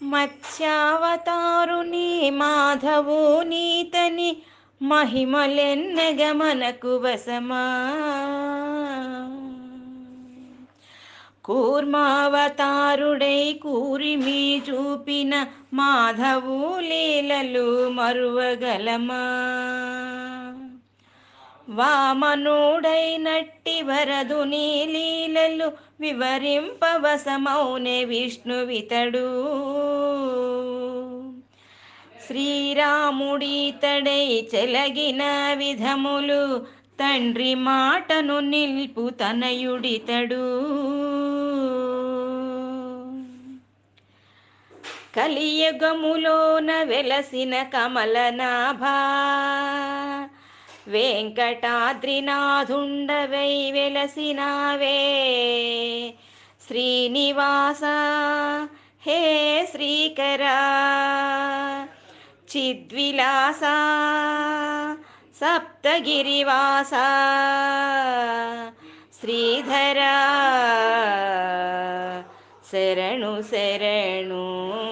మత్స్యావతారుని మాధవు నీతని మహిమలెన్నెగ మనకు వసమా కూర్మావతారుడై కూరిమి చూపిన మాధవు లీలలు మరువగలమా? వామనుడై నట్టి వరదుని లీలలు వివరింపవసమౌనే విష్ణువితడు. శ్రీరాముడితడై చెలగిన విధములు తండ్రి మాటను నిల్పు తనయుడితడు. కలియుగములోన వెలసిన కమలనాభా వెంకటాద్రినాథుండవై వెలసినావే. శ్రీనివాస హే శ్రీకర చిద్విలాస సప్తగిరివాస శ్రీధరా శరణు శరణు.